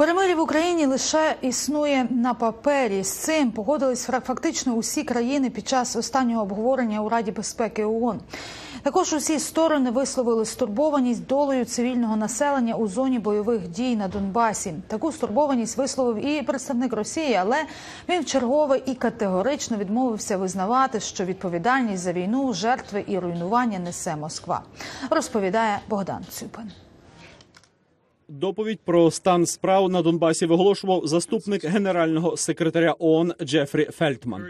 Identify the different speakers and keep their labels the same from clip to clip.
Speaker 1: Перемир'я в Україні лише існує на папері. З цим погодились фактично усі країни під час останнього обговорення у Раді безпеки ООН. Також усі сторони висловили стурбованість долею цивільного населення у зоні бойових дій на Донбасі. Таку стурбованість висловив і представник Росії, але він вчергове і категорично відмовився визнавати, що відповідальність за війну, жертви і руйнування несе Москва. Розповідає Богдан Цюпин.
Speaker 2: Доповідь про стан справ на Донбасі виголошував заступник генерального секретаря ООН Джефрі Фельтман.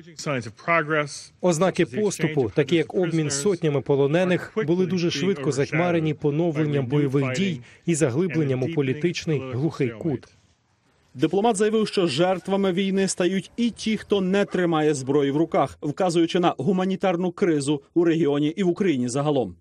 Speaker 3: Ознаки поступу, такі як обмін сотнями полонених, були дуже швидко затьмарені поновленням бойових дій і заглибленням у політичний глухий кут.
Speaker 2: Дипломат заявив, що жертвами війни стають і ті, хто не тримає зброї в руках, вказуючи на гуманітарну кризу у регіоні і в Україні загалом.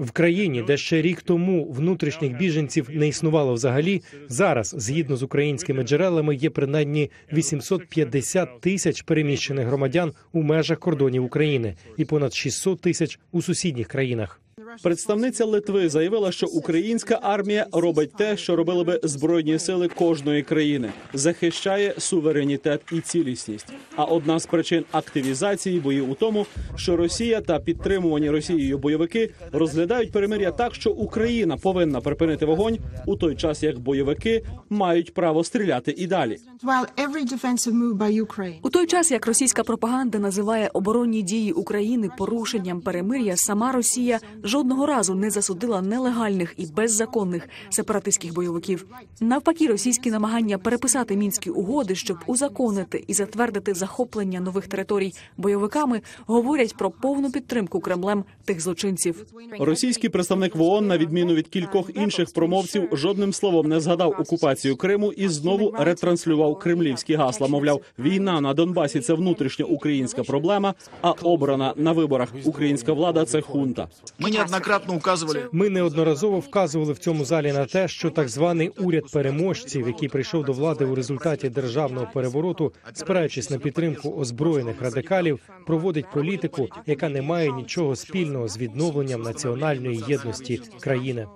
Speaker 3: В країні, де ще рік тому внутрішніх біженців не існувало взагалі, зараз, згідно з українськими джерелами, є принаймні 850 тисяч переміщених громадян у межах кордонів України і понад 600 тисяч у сусідніх країнах.
Speaker 2: Представниця Литви заявила, що українська армія робить те, що робили би збройні сили кожної країни, захищає суверенітет і цілісність. А одна з причин активізації боїв у тому, що Росія та підтримувані Росією бойовики розглядають перемир'я так, що Україна повинна припинити вогонь у той час, як бойовики мають право стріляти і далі.
Speaker 4: У той час, як російська пропаганда називає оборонні дії України порушенням перемир'я, сама Росія жодного разу не засудила нелегальних і беззаконних сепаратистських бойовиків. Навпаки, російські намагання переписати мінські угоди, щоб узаконити і затвердити захоплення нових територій бойовиками, говорять про повну підтримку Кремлем тих злочинців.
Speaker 2: Російський представник в ООН, на відміну від кількох інших промовців, жодним словом не згадав окупацію Криму і знову ретранслював кремлівські гасла. Мовляв, війна на Донбасі це внутрішньо українська проблема, а обрана на виборах українська влада це хунта.
Speaker 5: Мы неоднократно указывали
Speaker 3: Ми неодноразово вказували в цьому залі на те, що так званий уряд переможців, який прийшов до влади у результаті державного перевороту, спираючись на підтримку озброєних радикалів, проводить політику, яка не має нічого спільного з відновленням національної єдності країни.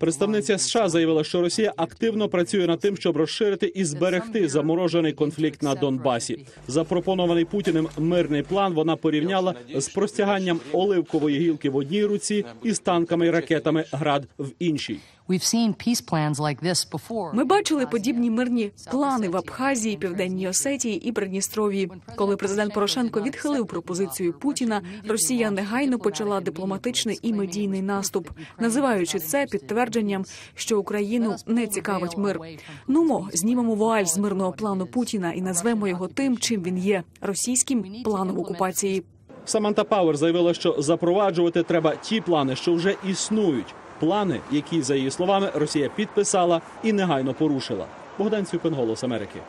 Speaker 2: Представниця США заявила, що Росія активно працює над тим, щоб розширити і зберегти заморожений конфлікт на Донбасі. Запропонований Путіним мирний план вона порівняла з простяганням оливкової гілки в одній руці і з танками і ракетами град в іншій.
Speaker 6: We've seen peace plans like this before.
Speaker 4: Ми бачили подібні мирні плани в Абхазії, Південній Осетії і Придністров'ї. Коли президент Порошенко відхилив пропозицію Путіна, Росія негайно почала дипломатичний і медійний наступ, називаючи це підтвердженням, що Україну не цікавить мир. Нумо знімемо вуаль з мирного плану Путіна і назвемо його тим, чим він є російським планом окупації.
Speaker 2: Саманта Пауер заявила, що запроваджувати треба ті плани, що вже існують. Плани, які за її словами Росія підписала і негайно порушила. Богдан Цюпин, голос Америки.